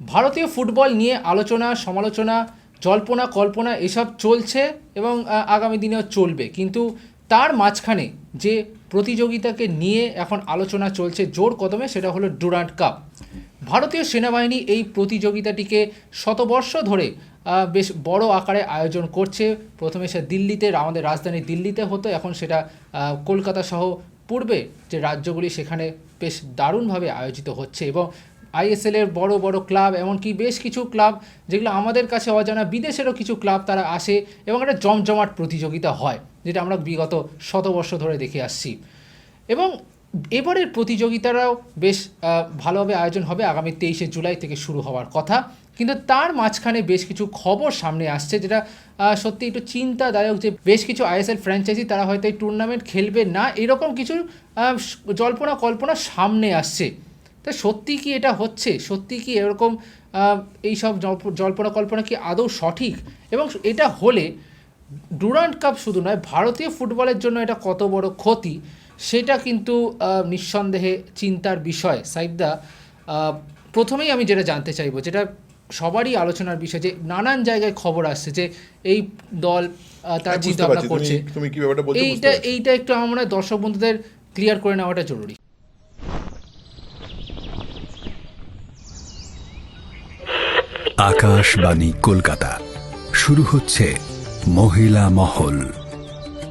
ভারতীয় ফুটবল নিয়ে আলোচনা, সমালোচনা, জল্পনা, কল্পনা এসব চলছে এবং আগামী দিনেও চলবে। কিন্তু তার মাঝখানে যে প্রতিযোগিতাকে নিয়ে এখন আলোচনা চলছে জোর কদমে সেটা হলো ডুরান্ট কাপ। ভারতীয় সেনাবাহিনী এই প্রতিযোগিতাটিকে শতবর্ষ ধরে বেশ বড় আকারে আয়োজন করছে। প্রথমে সে দিল্লিতে, আমাদের রাজধানী দিল্লিতে হতো, এখন সেটা কলকাতা সহ পূর্বে যে রাজ্যগুলি সেখানে বেশ দারুণভাবে আয়োজিত হচ্ছে এবং আইএসএল এর বড় বড় ক্লাব, এমনকি বেশ কিছু ক্লাব যেগুলো আমাদের কাছে অজানা বিদেশেরও কিছু ক্লাব তারা আসে এবং একটা জমজমাট প্রতিযোগিতা হয়, যেটা আমরা বিগত শতবর্ষ ধরে দেখে আসছি। এবং এবারের প্রতিযোগিতাটাও বেশ ভালোভাবে আয়োজন হবে আগামী তেইশে জুলাই থেকে শুরু হওয়ার কথা। কিন্তু তার মাঝখানে বেশ কিছু খবর সামনে আসছে, যেটা সত্যি একটু চিন্তাদায়ক যে বেশ কিছু আইএসএল ফ্র্যাঞ্চাইজি তারা হয়তো এই টুর্নামেন্ট খেলবে না, এরকম কিছু জল্পনা কল্পনা সামনে আসছে। তা সত্যি কি এটা হচ্ছে? সত্যি কি এরকম এইসব জল্প- জল্পনা কল্পনা কি আদৌ সঠিক? এবং এটা হলে ডুরান্ট কাপ শুধু নয় ভারতীয় ফুটবলের জন্য এটা কত বড় ক্ষতি সেটা কিন্তু নিঃসন্দেহে চিন্তার বিষয়। সাইবদা আহ, প্রথমেই আমি যেটা জানতে চাইব যেটা সবারই আলোচনার বিষয় যে নানান জায়গায় খবর আসছে যে এই দল তার চিন্তা ভাবনা করছে। এইটা এইটা একটু আমার মনে হয় দর্শক বন্ধুদের ক্লিয়ার করে নেওয়াটা জরুরি। আকাশবাণী কলকাতা। শুরু হচ্ছে মহিলা মহল।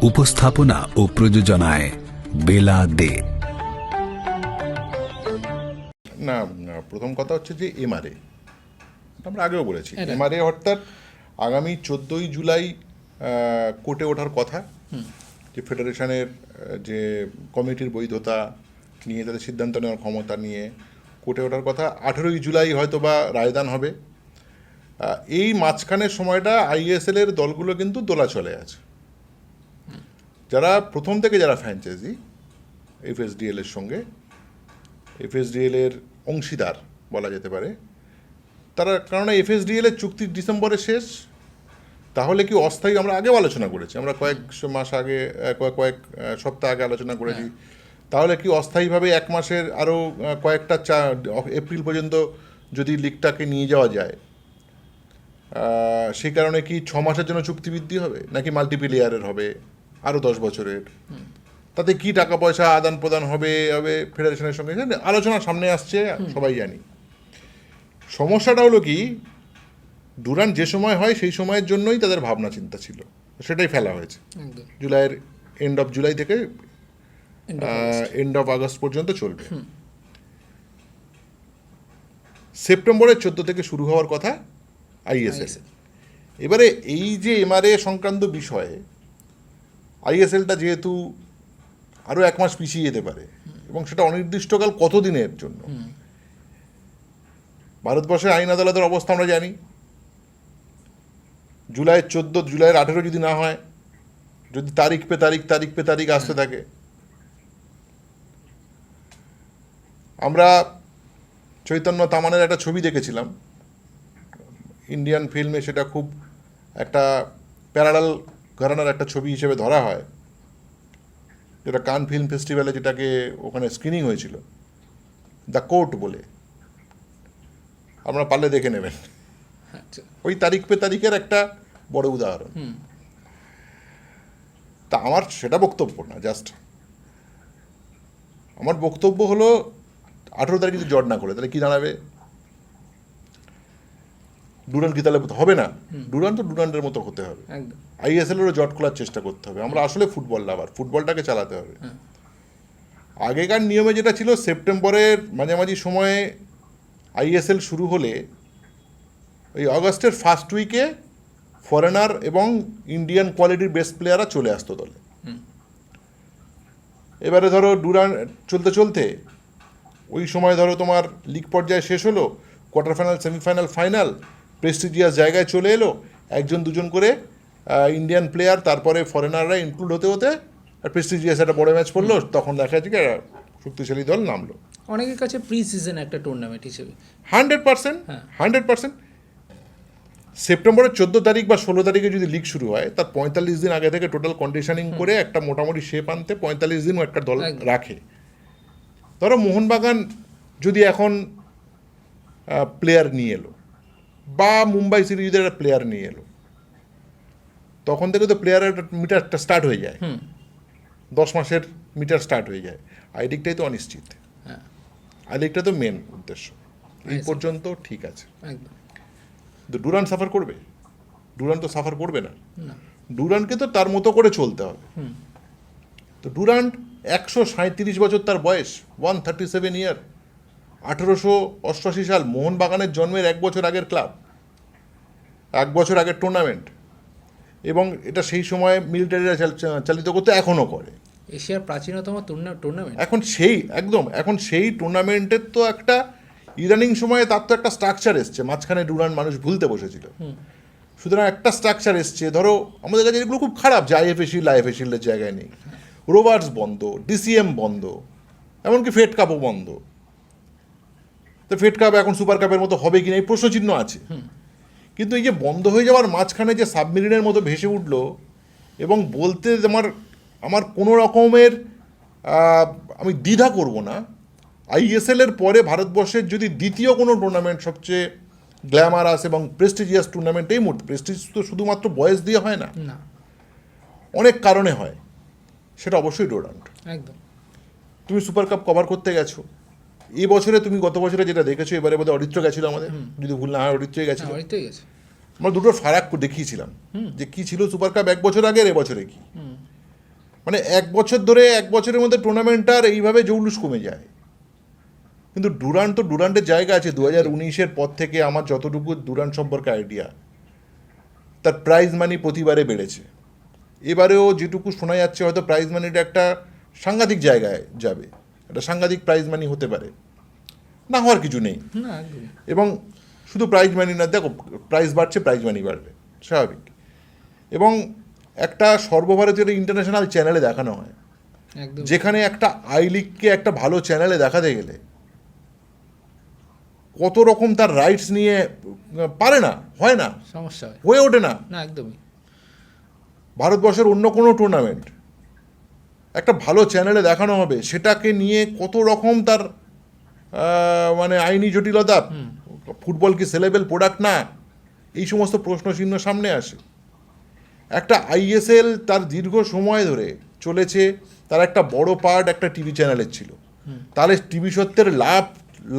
উপস্থাপনা ও প্রযোজনায় বেলা দে। না না, প্রথম কথা হচ্ছে যে এমআরএ। আমরা আগেও বলেছি। এমআরএ অর্থাৎ আগামী চোদ্দোই জুলাই কোর্টে ওঠার কথা। যে ফেডারেশনের যে কমিটির বৈধতা নিয়ে তাদের সিদ্ধান্ত নেওয়ার ক্ষমতা নিয়ে কোর্টে ওঠার কথা। আঠেরোই জুলাই হয়তো বা রায়দান হবে। এই মাঝখানের সময়টা আইএসএল এর দলগুলো কিন্তু দোলা চলে আছে। যারা প্রথম থেকে যারা ফ্র্যাঞ্চাইজি এফএসডিএল এর সঙ্গে এফএসডিএল এর অংশীদার বলা যেতে পারে তারা কারণ এফএসডিএল এর চুক্তি ডিসেম্বরে শেষ তাহলে কি অস্থায়ী আমরা আগেও আলোচনা করেছি? আমরা কয়েক মাস আগে কয়েক কয়েক সপ্তাহ আগে আলোচনা করেছি। তাহলে কি অস্থায়ীভাবে এক মাসের আরও কয়েকটা চা এপ্রিল পর্যন্ত যদি লিগটাকে নিয়ে যাওয়া যায় সেই কারণে কি ছ মাসের জন্য চুক্তিবৃদ্ধি হবে? নাকি মাল্টিপ্লেয়ারের হবে? আরও দশ বছরের। তাতে কি টাকা পয়সা আদান প্রদান হবে হবে ফেডারেশনের সঙ্গে? আলোচনা সামনে আসছে সবাই জানি। সমস্যাটা হলো কি ডুরান যে সময় হয় সেই সময়ের জন্যই তাদের ভাবনা চিন্তা ছিল। সেটাই ফেলা হয়েছে। জুলাইয়ের এন্ড অফ জুলাই থেকে এন্ড অফ আগস্ট পর্যন্ত চলবে। সেপ্টেম্বরের চোদ্দ থেকে শুরু হওয়ার কথা আইএসএল। এবারে এই যে এমআরএ সংক্রান্ত বিষয়ে আইএসএলটা যেহেতু আরও এক মাস পিছিয়ে যেতে পারে এবং সেটা অনির্দিষ্টকাল কতদিনের জন্য? ভারতবর্ষের আইন আদালতের অবস্থা আমরা জানি। জুলাইয়ের চোদ্দ জুলাইয়ের আঠেরো যদি না হয় যদি তারিখ পে তারিখ তারিখ পে তারিখ আসতে থাকে। আমরা চৈতন্য তামানের একটা ছবি দেখেছিলাম। ইন্ডিয়ান ফিল্মে সেটা খুব একটা প্যারালাল ঘরানার একটা ছবি হিসেবে ধরা হয়। যেটা কান ফিল্ম ফেস্টিভ্যালে যেটাকে ওখানে স্ক্রিনিং হয়েছিল। দ্য কোর্ট বলে। আপনারা পারলে দেখে নেবেন। আচ্ছা। ওই তারিখ পে তারিখের একটা বড় উদাহরণ। তা আমার সেটা বক্তব্য না জাস্ট আমার বক্তব্য হলো আঠেরো তারিখ যদি জট না করে তাহলে কী দাঁড়াবে? ডুরান কি তাহলে হবে না। ডুরান তো ডুরান্ডের মতো হতে হবে। আইএসএল এরও জট খোলার চেষ্টা করতে হবে। আমরা আসলে ফুটবল লাভার। ফুটবলটাকে চালাতে হবে। আগেকার নিয়মে যেটা ছিল সেপ্টেম্বরের মাঝামাঝি সময়ে আইএসএল শুরু হলে ওই আগস্টের ফার্স্ট উইকে ফরেনার এবং ইন্ডিয়ান কোয়ালিটির বেস্ট প্লেয়াররা চলে আসতো দলে। এবারে ধরো ডুরান চলতে চলতে ওই সময় ধরো তোমার লিগ পর্যায়ে শেষ হলো quarter final semifinal final prestigious জায়গায় চলে এলো একজন দুজন করে ইন্ডিয়ান প্লেয়ার তারপরে ফরেনাররা ইনক্লুড হতে হতে আর প্রেস্টিজিয়াস একটা বড় ম্যাচ পড়ল তখন দেখা যাচ্ছে কি শক্তিশালী দল নামলো। অনেকের কাছে প্রি সিজন একটা টুর্নামেন্ট হিসেবে। Hundred percent. হান্ড্রেড পার্সেন্ট সেপ্টেম্বরের চোদ্দ তারিখ বা ষোলো তারিখে যদি লিগ শুরু হয় তার পঁয়তাল্লিশ দিন আগে থেকে টোটাল কন্ডিশনিং করে একটা মোটামুটি শেপ আনতে পঁয়তাল্লিশ দিনও একটা দল রাখে। ধরো মোহনবাগান যদি এখন প্লেয়ার নিয়ে এলো বা মুম্বাই সিরিজের একটা প্লেয়ার নিয়ে এলো তখন থেকে তো প্লেয়ারের মিটারটা স্টার্ট হয়ে যায়। দশ মাসের মিটার স্টার্ট হয়ে যায়। আই দিকটাই তো অনিশ্চিত। হ্যাঁ। আই দিকটা তো মেন উদ্দেশ্য। এই পর্যন্ত ঠিক আছে। তো ডুরান সাফার করবে? ডুরান তো সাফার করবে না। না। ডুরানকে তো তার মতো করে চলতে হবে। তো ডুরান্ট একশো সাঁত্রিশ বছর তার বয়স ওয়ান থার্টি সেভেন ইয়ার আঠেরোশো অষ্টআশি সাল মোহনবাগানের জন্মের এক বছর আগের ক্লাব। এক বছর আগের টুর্নামেন্ট এবং এটা সেই সময় মিলিটারিরা চালিত করতে এখনও করে। এশিয়ার প্রাচীনতম টুর্নামেন্ট এখন সেই একদম এখন সেই টুর্নামেন্টের তো একটা ইদানিং সময়ে তার তো একটা স্ট্রাকচার এসছে মাঝখানে ডুরান মানুষ ভুলতে বসেছিল। সুতরাং একটা স্ট্রাকচার এসছে ধরো আমাদের কাছে এগুলো খুব খারাপ যে আইএফএ শিল্ড আইএফএ শিল্ডের জায়গায় নেই। রোভার্স বন্ধ ডিসিএম বন্ধ এমনকি ফেড কাপও বন্ধ। তো ফেড কাপ এখন সুপার কাপের মতো হবে কি না এই প্রশ্নচিহ্ন আছে। কিন্তু এই যে বন্ধ হয়ে যাওয়ার মাঝখানে যে সাবমেরিনের মতো ভেসে উঠল এবং বলতে আমার আমার কোনো রকমের আমি দ্বিধা করব না। আইএসএল এর পরে ভারতবর্ষের যদি দ্বিতীয় কোনো টুর্নামেন্ট সবচেয়ে গ্ল্যামারাস এবং প্রেস্টিজিয়াস টুর্নামেন্ট এই মুহূর্তে প্রেস্টিজ তো শুধুমাত্র বয়স দিয়ে হয় না। না। অনেক কারণে হয়। সেটা অবশ্যই ডোরান্ট একদম। তুমি সুপার কাপ কভার করতে গেছো। এই বছরে তুমি গত বছরে যেটা দেখেছ এবারে বোধহয় অরিত্র গেছিল আমাদের। যদি ভুল না হয় অরিত্রই গেছিল। হ্যাঁ ওই গেছে। আমরা দুটোর ফারাক দেখিয়েছিলাম যে কি ছিল সুপার কাপ এক বছর আগে আর এবছরে কি? মানে এক বছর ধরে এক বছরের মধ্যে টুর্নামেন্টটার এইভাবে জৌলুস কমে যায়। কিন্তু ডুরান্ট তো ডুরান্টের জায়গা আছে। দু হাজার উনিশের পর থেকে আমার যতটুকু ডুরান্ট সম্পর্কে আইডিয়া তার প্রাইজ মানি প্রতিবারে বেড়েছে। এবারেও যেটুকু শোনা যাচ্ছে হয়তো প্রাইজ মানিটা একটা সাংঘাতিক জায়গায় যাবে। একটা সাংঘাতিক প্রাইজ মানি হতে পারে। না হওয়ার কিছু নেই। এবং শুধু প্রাইজ মানি না দেখো প্রাইস বাড়ছে প্রাইজ মানি বাড়বে স্বাভাবিক। এবং একটা সর্বভারতীয় ইন্টারন্যাশনাল চ্যানেলে দেখানো হয়। যেখানে একটা আই লিগকে একটা ভালো চ্যানেলে দেখাতে গেলে কত রকম তার রাইটস নিয়ে পারে না হয় না সমস্যা হয়ে। ওঠে না। না একদমই। ভারতবর্ষের অন্য কোনো টুর্নামেন্ট একটা ভালো চ্যানেলে দেখানো হবে সেটাকে নিয়ে কত রকম তার মানে আইনি জটিলতা। ফুটবল কি সেলেবেল প্রোডাক্ট না? এই সমস্ত প্রশ্ন চিহ্ন সামনে আসে। একটা আইএসএল তার দীর্ঘ সময় ধরে চলেছে তার একটা বড় পার্ট একটা টিভি চ্যানেলের ছিল। তাহলে টিভি সত্যের লাভ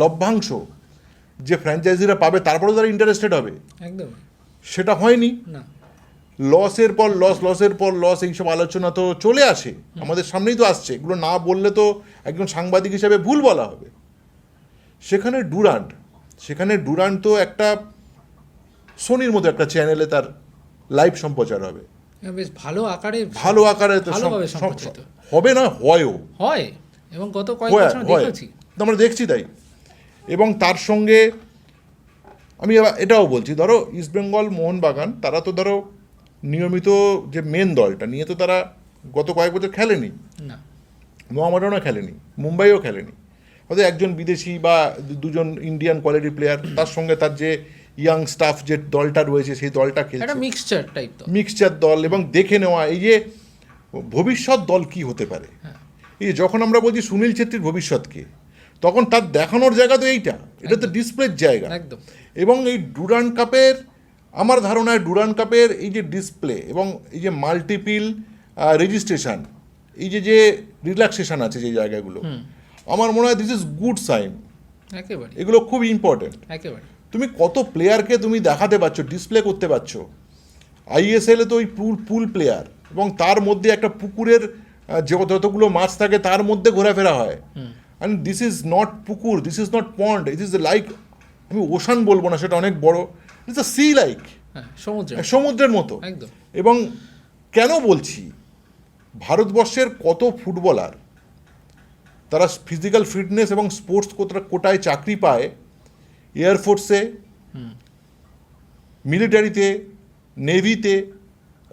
লভ্যাংশ যে ফ্র্যাঞ্চাইজিরা পাবে তারপরেও তারা ইন্টারেস্টেড হবে। একদমই সেটা হয়নি। লসের পর লস লসের পর লস এইসব আলোচনা তো চলে আসে। আমাদের সামনেই তো আসছে। এগুলো না বললে তো একজন সাংবাদিক হিসাবে ভুল বলা হবে। সেখানে ডুরান্ট সেখানে ডুরান্ট তো একটা সোনির মতো একটা চ্যানেলে তার লাইভ সম্প্রচার হবে। হ্যাঁ, বেশ ভালো আকারে ভালো আকারে হবে না? হয়ও। হয় এবং গত কয়েক বছর দেখেছি। আমরা দেখছি তাই। এবং তার সঙ্গে আমি এটাও বলছি ধরো ইস্টবেঙ্গল মোহনবাগান তারা তো ধরো নিয়মিত যে মেন দলটা নিয়ে তো তারা গত কয়েক বছর খেলেনি। না। মোহামেডানও খেলেনি মুম্বাইও খেলেনি। হয়তো একজন বিদেশি বা দুজন ইন্ডিয়ান কোয়ালিটি প্লেয়ার তার সঙ্গে তার যে ইয়াং স্টাফ যে দলটা রয়েছে সেই দলটা খেলছে। মিক্সচার টাইপ মিক্সচার দল এবং দেখে নেওয়া এই যে ভবিষ্যৎ দল কি হতে পারে? হ্যাঁ। এই যখন আমরা বলছি সুনীল ছেত্রীর ভবিষ্যৎকে তখন তার দেখানোর জায়গা তো এইটা। এটা তো ডিসপ্লের জায়গা। একদম। এবং এই ডুরান কাপের আমার ধারণায় ডুরান কাপের এই যে ডিসপ্লে এবং এই যে মাল্টিপিল রেজিস্ট্রেশন এই যে যে রিল্যাক্সেশন আছে যে জায়গাগুলো আমার মনে হয় দিস ইজ গুড সাইন একেবারে। এগুলো খুব ইম্পর্টেন্ট একেবারে। তুমি কত প্লেয়ারকে তুমি দেখাতে পারছ ডিসপ্লে করতে পারছ? আইএসএলে তো ওই পুল পুল প্লেয়ার এবং তার মধ্যে একটা পুকুরের যে যতগুলো মাছ থাকে তার মধ্যে ঘোরাফেরা হয়। অ্যান্ড দিস ইজ নট পুকুর this is not pond it is like আমি ওশান বলব না সেটা অনেক বড়। ইটস আ সি লাইক হ্যাঁ সমুদ্রে সমুদ্রের মতো। একদম। এবং কেন বলছি? ভারতবর্ষের কত ফুটবলার তারা ফিজিক্যাল ফিটনেস এবং স্পোর্টস কোটায় চাকরি পায় এয়ারফোর্সে মিলিটারিতে নেভিতে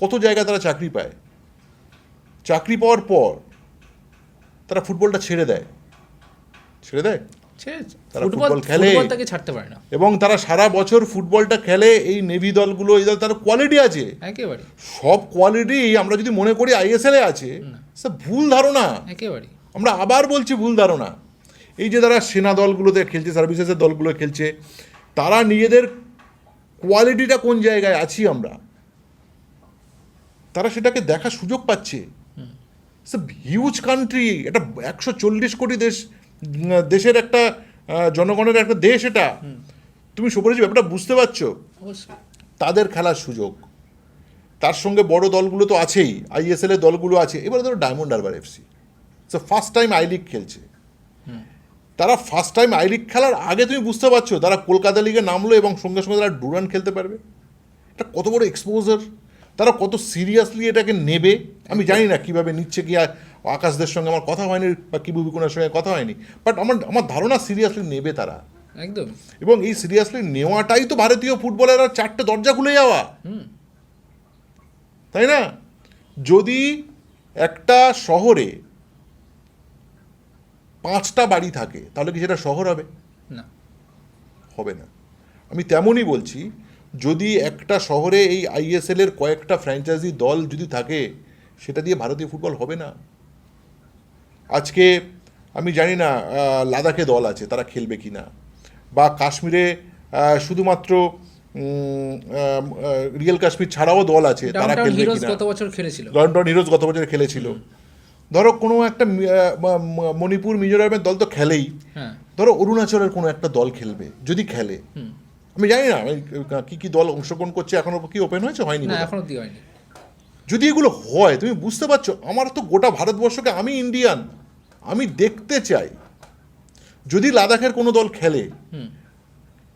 কত জায়গায় তারা চাকরি পায়? চাকরি পাওয়ার পর তারা ফুটবলটা ছেড়ে দেয়। ছেড়ে দেয়? তারা ফুটবল খেলে। ছাড়তে পারে না। এবং তারা সারা বছর ফুটবলটা খেলে এই নেভি দলগুলো এই দল তার কোয়ালিটি আছে। একেবারে। সব কোয়ালিটি আমরা যদি মনে করি আইএসএল এ আছে ভুল ধারণা। একেবারে। আমরা আবার বলছি ভুল ধারণা। এই যে তারা সেনা দলগুলোতে খেলছে সার্ভিসেসের দলগুলো খেলছে তারা নিজেদের কোয়ালিটিটা কোন জায়গায় আছি আমরা? তারা সেটাকে দেখার সুযোগ পাচ্ছে। হিউজ কান্ট্রি একটা একশো চল্লিশ কোটি দেশ দেশের একটা জনগণের একটা দেশ এটা। তুমি সুপারিশ ব্যাপারটা বুঝতে পারছ? তাদের খেলার সুযোগ। তার সঙ্গে বড় দলগুলো তো আছেই আইএসএল এর দলগুলো আছে। এবারে ধরো Diamond Harbour FC so first time I League খেলছে। তারা ফার্স্ট টাইম আই লিগ খেলার আগে তুমি বুঝতে পারছ তারা কলকাতা লিগে নামলো এবং সঙ্গে সঙ্গে তারা ডুরান খেলতে পারবে। এটা কত বড় এক্সপোজার তারা কত সিরিয়াসলি এটাকে নেবে? আমি জানি না কীভাবে নিচ্ছে কি আকাশদের সঙ্গে আমার কথা হয়নি বা কিবু বিকুনার সঙ্গে কথা হয়নি। বাট আমার আমার ধারণা সিরিয়াসলি নেবে তারা। একদম। এবং এই সিরিয়াসলি নেওয়াটাই তো ভারতীয় ফুটবলের আর চারটে দরজা খুলে যাওয়া। তাই না? যদি একটা শহরে পাঁচটা বাড়ি থাকে তাহলে কি সেটা শহর হবে? না। হবে না। আমি তেমনই বলছি যদি একটা শহরে এই আইএসএল এর কয়েকটা ফ্র্যাঞ্চাইজি দল যদি থাকে সেটা দিয়ে ভারতীয় ফুটবল হবে না। আজকে আমি জানি না লাদাখে দল আছে তারা খেলবে কি না বা কাশ্মীরে শুধুমাত্র রিয়েল কাশ্মীর ছাড়াও দল আছে তারা খেলবে কি না গত বছর খেলেছিল। লন্ডন হিরোজ গত বছর খেলেছিল। ধরো কোনো একটা মণিপুর মিজোরামের দল তো খেলেই। হ্যাঁ। ধরো অরুণাচলের কোনো একটা দল খেলবে যদি খেলে। আমি জানি না কি কি দল অংশগ্রহণ করছে এখনও কি ওপেন হয়েছে? হয়নি এখনও হয়নি। যদি এগুলো হয় তুমি বুঝতে পারছ আমার তো গোটা ভারতবর্ষকে আমি ইন্ডিয়ান আমি দেখতে চাই। যদি লাদাখের কোনো দল খেলে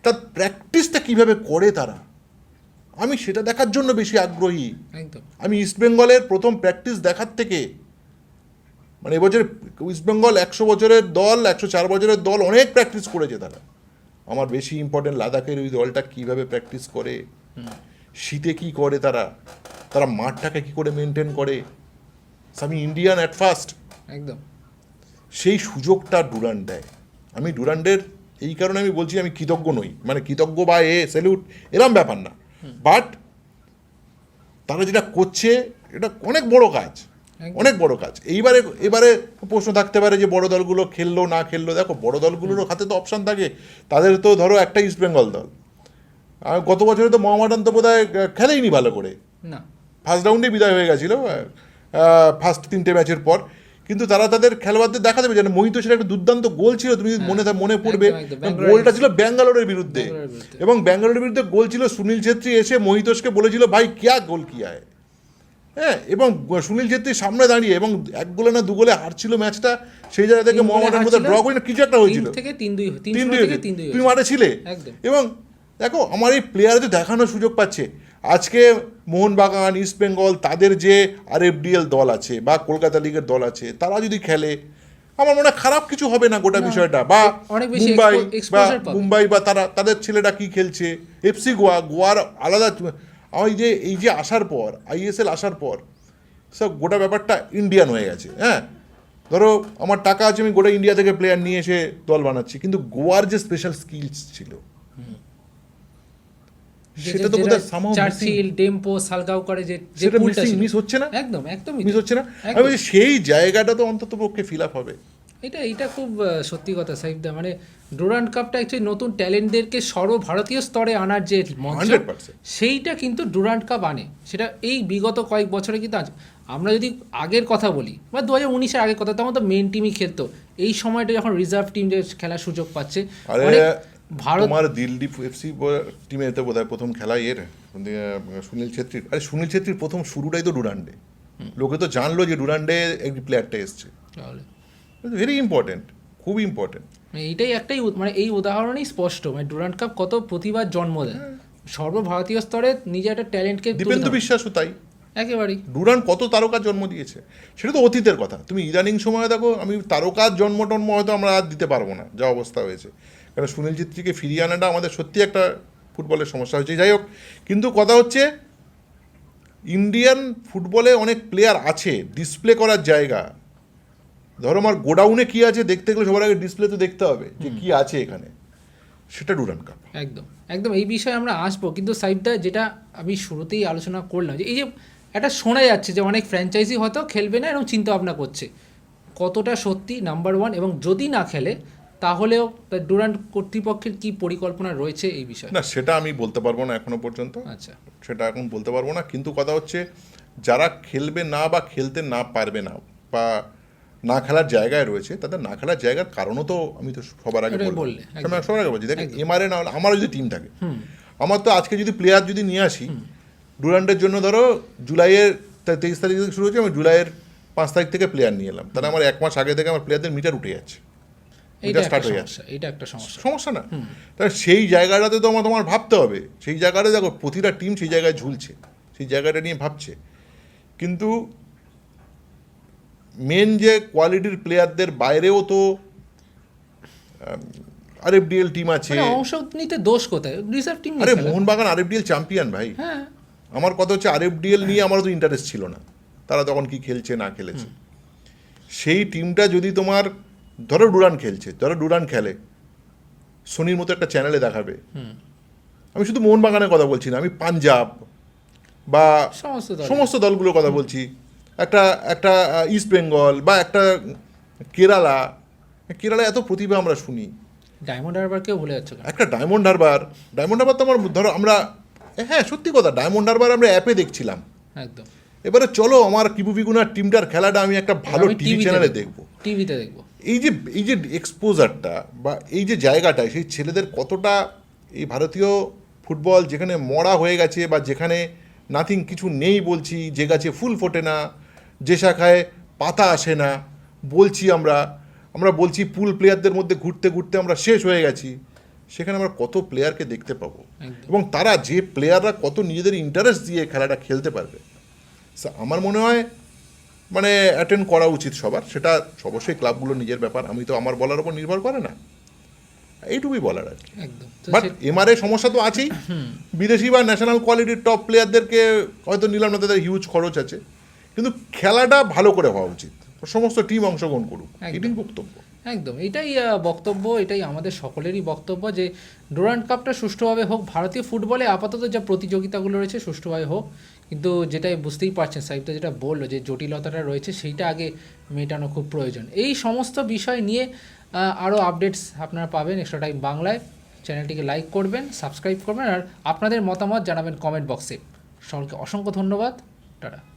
তার প্র্যাকটিসটা কীভাবে করে তারা? আমি সেটা দেখার জন্য বেশি আগ্রহী। আমি ইস্টবেঙ্গলের প্রথম প্র্যাকটিস দেখার থেকে মানে এবছর ইস্টবেঙ্গল একশো বছরের দল একশো চার বছরের দল অনেক প্র্যাকটিস করেছে তারা। আমার বেশি ইম্পর্টেন্ট লাদাখের ওই দলটা কীভাবে প্র্যাকটিস করে শীতে কি করে তারা তারা মাঠটাকে কি করে মেনটেন করে। আমি ইন্ডিয়ান অ্যাট ফার্স্ট একদম। সেই সুযোগটা ডুরান্ড দেয়। আমি ডুরান্ডের এই কারণে আমি বলছি আমি কৃতজ্ঞ নই। মানে কৃতজ্ঞ বা এ স্যালিউট এরম ব্যাপার না। বাট তারা যেটা করছে এটা অনেক বড় কাজ। অনেক বড় কাজ। এইবারে এবারে প্রশ্ন থাকতে পারে যে বড় দলগুলো খেললো না খেললো। দেখো বড় দলগুলোর হাতে তো অপশান থাকে। তাদের তো ধরো একটা ইস্ট বেঙ্গল দল। আর গত বছরে তো মোহামেডান তো বোধ হয় খেলেইনি ভালো করে। না। ফার্স্ট রাউন্ডে বিদায় হয়ে গেছিল ফার্স্ট তিনটে ম্যাচের পর। কিন্তু তারা তাদের খেলোয়াড়দের দেখা দেবে যেন মোহিত সেটা একটা দুর্দান্ত গোল ছিল তুমি যদি মনে মনে পড়বে ব্যাঙ্গালোরের গোলটা ছিল ব্যাঙ্গালোরের বিরুদ্ধে। এবং ব্যাঙ্গালোরের বিরুদ্ধে গোল ছিল সুনীল ছেত্রী এসে মহিতোষকে বলেছিল ভাই কিয়া গোল কিয়া হ্যাঁ এবং সুনীল ছেত্রী সামনে দাঁড়িয়ে এবং এক গোলে না দু গোলে হারছিল ম্যাচটা সেই জায়গা থেকে তিন মধ্যে ড্র করে কিছু একটা হয়েছিল। তিন দুই তিন তুমি মাঠে ছিলে। এবং দেখো আমার এই প্লেয়ারদের দেখানোর সুযোগ পাচ্ছে। আজকে মোহনবাগান ইস্ট বেঙ্গল তাদের যে আর এফডিএল দল আছে বা কলকাতা লিগের দল আছে তারা যদি খেলে আমার মনে হয় খারাপ কিছু হবে না গোটা বিষয়টা। বা মুম্বাই বা মুম্বাই বা তারা তাদের ছেলেটা কি খেলছে? এফসি গোয়া গোয়ার আলাদা আমার যে এই যে আসার পর আইএসএল আসার পর সব গোটা ব্যাপারটা ইন্ডিয়ান হয়ে গেছে হ্যাঁ? ধরো আমার টাকা আছে আমি গোটা ইন্ডিয়া থেকে প্লেয়ার নিয়ে এসে দল বানাচ্ছি কিন্তু গোয়ার যে স্পেশাল স্কিলস ছিল সেটা তো বোধহয় missing। চার্চিল ডেম্পো সালগাও করে যে সেটা মিসিং হচ্ছে না? একদম একদমই মিস হচ্ছে না? একদম। আমি সেই জায়গাটা তো অন্তত পক্ষে ফিল আপ হবে। এটা এটা খুব সত্যি কথা সাইফদা মানে ডুরান্ড কাপটা অ্যাকচুয়ালি নতুন ট্যালেন্টদেরকে সর্বভারতীয় স্তরে আনার যে মঞ্চ সেইটা কিন্তু ডুরান্ড কাপ আনে। সেটা এই বিগত কয়েক বছরে কিন্তু আছে আমরা যদি আগের কথা বলি বা দু হাজার উনিশের আগের কথা তখন তো মেন টিমই খেলতো। এই সময়টা যখন রিজার্ভ টিম যে খেলার সুযোগ পাচ্ছে ভারত তোমার দিল্লি এফসি টিমে তো বোধ প্রথম খেলা এর সুনীল ছেত্রীর। আরে সুনীল ছেত্রীর প্রথম শুরুটাই তো ডুরান্ডে লোকে তো জানলো যে ডুরান্ডে এই প্লেয়ারটা এসছে। তাহলে। ভেরি ইম্পর্টেন্ট খুব ইম্পর্টেন্ট এইটাই একটাই মানে এই উদাহরণই স্পষ্ট মানে ডুরান্ড কাপ কত প্রতিবার জন্ম দেয় সর্বভারতীয় স্তরে নিজে একটা ট্যালেন্টকে দীপেন্দু বিশ্বাসও তাই। একেবারেই। ডুরান কত তারকার জন্ম দিয়েছে সেটা তো অতীতের কথা। তুমি ইদানিং সময় দেখো আমি তারকার জন্ম টন্ম হয়তো আমরা আর দিতে পারব না যা অবস্থা হয়েছে। কারণ সুনীল ছেত্রীকে ফিরিয়ে আনাটা আমাদের সত্যি একটা ফুটবলের সমস্যা হয়েছে। যাই হোক কিন্তু কথা হচ্ছে ইন্ডিয়ান ফুটবলে অনেক প্লেয়ার আছে ডিসপ্লে করার জায়গা। ধরো আমার গোডাউনে কি আছে দেখতে গেলে সবার আগে ডিসপ্লে তো দেখতে হবে যে কি আছে এখানে। সেটা ডুরান কাপ। একদম একদম এই বিষয়ে আমরা আসব। কিন্তু সাইডটা যেটা আমি শুরুতেই আলোচনা করলাম যে এই যে একটা শোনা যাচ্ছে যে অনেক ফ্র্যাঞ্চাইজি হয়তো খেলবে না এরকম চিন্তা ভাবনা করছে। কতটা সত্যি? নাম্বার ওয়ান এবং যদি না খেলে তাহলেও ডুরান্ট কর্তৃপক্ষের কি পরিকল্পনা রয়েছে এই বিষয়ে? না সেটা আমি বলতে পারব না এখনও পর্যন্ত। আচ্ছা। সেটা এখন বলতে পারব না। কিন্তু কথা হচ্ছে যারা খেলবে না বা খেলতে না পারবে না বা না খেলার জায়গায় রয়েছে তাদের না খেলার জায়গার কারণও তো আমি তো সবার আগে বললাম। সবার আগে বলছি দেখ এমআরএ না হলে আমারও যদি টিম থাকে আমার তো আজকে যদি প্লেয়ার যদি নিয়ে আসি ডুরান্টের জন্য ধরো জুলাইয়ের তেইশ তারিখ থেকে শুরু হচ্ছে আমি জুলাইয়ের পাঁচ তারিখ থেকে প্লেয়ার নিয়ে এলাম। তাহলে আমার এক মাস আগে থেকে আমার প্লেয়ারদের মিটার উঠে যাচ্ছে। হয়ে এটা একটা সমস্যা। সমস্যা না। তাহলে সেই জায়গাটাতে তো আমার তোমার ভাবতে হবে। সেই জায়গাটা দেখো প্রতিটা টিম সেই জায়গায় ঝুলছে সেই জায়গাটা নিয়ে ভাবছে। কিন্তু মেন যে কোয়ালিটির প্লেয়ারদের বাইরেও তো আরএফডিএল টিম আছে। মানে অংশ নিতে দোষ কোথায়? রিজার্ভ টিম আরে মোহনবাগান আরএফডিএল চ্যাম্পিয়ন ভাই। হ্যাঁ। আমার কথা হচ্ছে আরএফডিএল নিয়ে আমার তো ইন্টারেস্ট ছিল না। তারা তখন কি খেলছে না খেলেছে। সেই টিমটা যদি তোমার ধরো ডুরান খেলছে ধরো ডুরান খেলে সোনির মতো একটা চ্যানেলে দেখাবে। আমি শুধু মোহনবাগানের কথা বলছি না আমি পাঞ্জাব বা সমস্ত সমস্ত দলগুলোর কথা বলছি। একটা একটা ইস্ট বেঙ্গল বা একটা কেরালা কেরালা এত প্রতিভা আমরা শুনি। ডায়মন্ড হারবার কেউ ভুলে যাচ্ছে একটা ডায়মন্ড হারবার ডায়মন্ড হারবার তো আমার ধরো আমরা হ্যাঁ সত্যি কথা ডায়মন্ড হারবার আমরা অ্যাপে দেখছিলাম। একদম। এবারে চলো আমার কিবু বিগুনার টিমটার খেলাটা আমি একটা ভালো টিভি চ্যানেলে দেখব টিভিতে দেখব। এই যে এই যে এক্সপোজারটা বা এই যে জায়গাটা সেই ছেলেদের কতটা এই ভারতীয় ফুটবল যেখানে মরা হয়ে গেছে বা যেখানে নাথিং কিছু নেই বলছি যে গাছে ফুল ফোটে না যে শাখায় পাতা আসে না বলছি আমরা আমরা বলছি পুল প্লেয়ারদের মধ্যে ঘুরতে ঘুরতে আমরা শেষ হয়ে গেছি। সেখানে আমরা কত প্লেয়ারকে দেখতে পাবো? এবং তারা যে প্লেয়াররা কত নিজেদের ইন্টারেস্ট দিয়ে খেলাটা খেলতে পারবে। আমার মনে হয় মানে অ্যাটেন্ড করা উচিত সবার। সেটা অবশ্যই ক্লাবগুলো নিজের ব্যাপার। আমি তো আমার বলার উপর নির্ভর করে না। এইটুকুই বলার আর কি। বাট এমআরএ সমস্যা তো আছেই। বিদেশি বা ন্যাশনাল কোয়ালিটির টপ প্লেয়ারদেরকে হয়তো নিলাম না তাদের হিউজ খরচ আছে। কিন্তু খেলাটা ভালো করে হওয়া উচিত। সমস্ত টিম অংশগ্রহণ করুক। একদম। এটাই বক্তব্য। একদম। এটাই বক্তব্য এটাই আমাদের সকলেরই বক্তব্য যে ডুরান্ট কাপটা সুষ্ঠুভাবে হোক ভারতীয় ফুটবলে আপাতত যা প্রতিযোগিতাগুলো রয়েছে সুষ্ঠুভাবে হোক কিন্তু যেটাই বুঝতেই পারছেন সাহিবটা যেটা বলল যে জটিলতাটা রয়েছে সেইটা আগে মেটানো খুব প্রয়োজন। এই সমস্ত বিষয় নিয়ে আরও আপডেটস আপনারা পাবেন এক্সট্রা টাইম বাংলায়। চ্যানেলটিকে লাইক করবেন সাবস্ক্রাইব করবেন আর আপনাদের মতামত জানাবেন কমেন্ট বক্সে সকলকে অসংখ্য ধন্যবাদ। Tata.